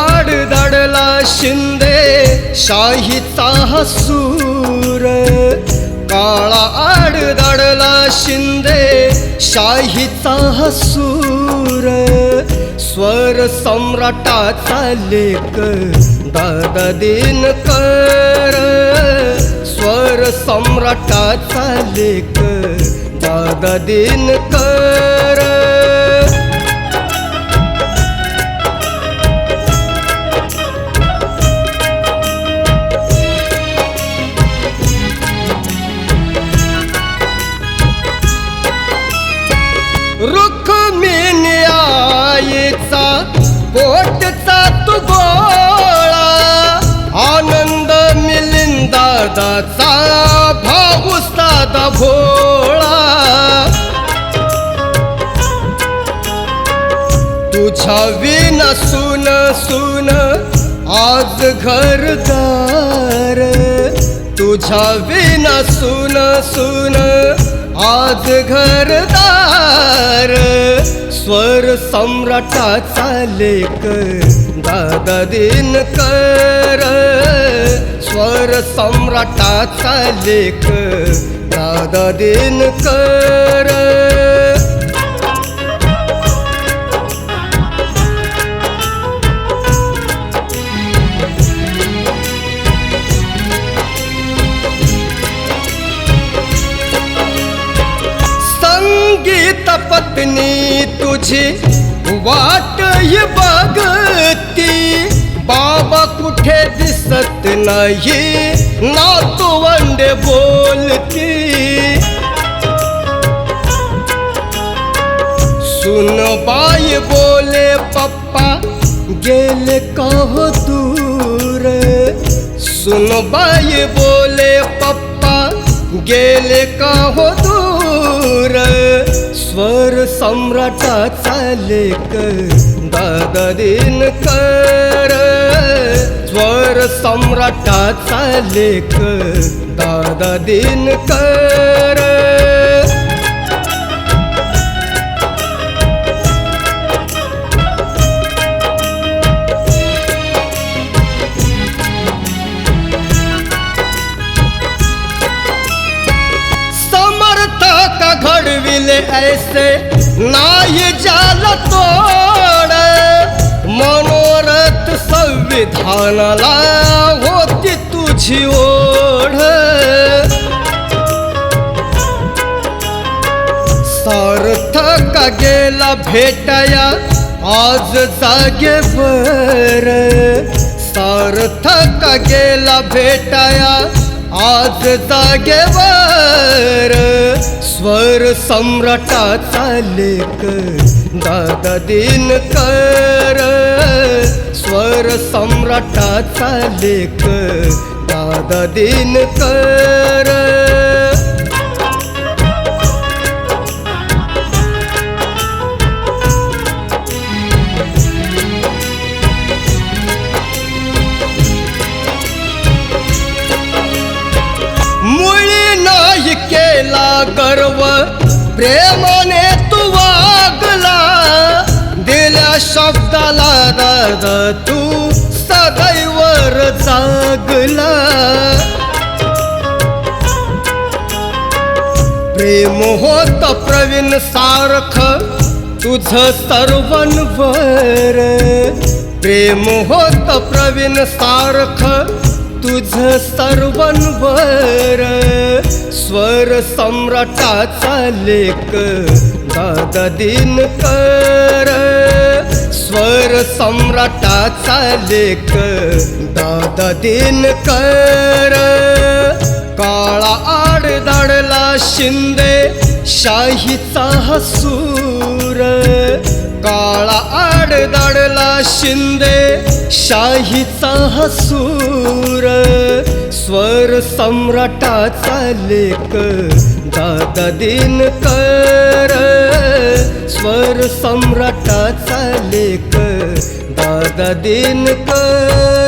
आडदडला शिंदे शाहीचा हसूर. काळा आडदडला शिंदे शाहीचा हसूर. स्वर सम्राटाचा लेख दादा दिन कर स्वर सम्राटाचा लेख दादा दिन रुख रुक्मिणी आईचा पोटचा तू गोळा. आनंद मिलिंदादाचा भाऊ साधा भोळा. तुझ्या विना सुन सुन आज घरदार तुझ्या विना सुन सुन आज घरदार स्वर सम्राटाचा लेख दादा दिन कर स्वर सम्राटाचा लेख दादा दिन पत्नी तुझी वाट ही बघती बाबा कुठे दिसत नाही नातवंडे बोलती। सुन बाई बोले, पप्पा, गेले का हो दूर? सुन बाई बोले, पप्पा, गेले का सम्राटाचा लेख दादा दिन कर। स्वर सम्राटाचा लेख दादा दिन कर। समर्थ का घडविले ऐसे नाही जाल तोड मनोरथ संविधानाला होती तुझी ओढ. सार्थक गेला भेटया आज जागेवर सार्थक गेला भेटया आज जागेवर स्वर सम्राटाचा लेख दादा दिन कर स्वर सम्राटाचा लेख दादा दिन केला गर्व प्रेमाने तू वागला. दिल्या शब्दाला दादा तू सदैवर जागला. प्रेम होत प्रवीण सारख तुझ सर्वनवर प्रेम होत प्रवीण सारख तुझ सर्वनवर स्वर सम्राटाचा लेख दादा दिन कर स्वर सम्राटाचा लेख दादा दिन कर काळा आड दाडला शिंदे शाहीचा हसूर काळा आडदाडला शिंदे शाहीचा हसूर. स्वर सम्राटाचा लेख दादा दिन कर स्वर सम्राटाचा लेख दादा दिन कर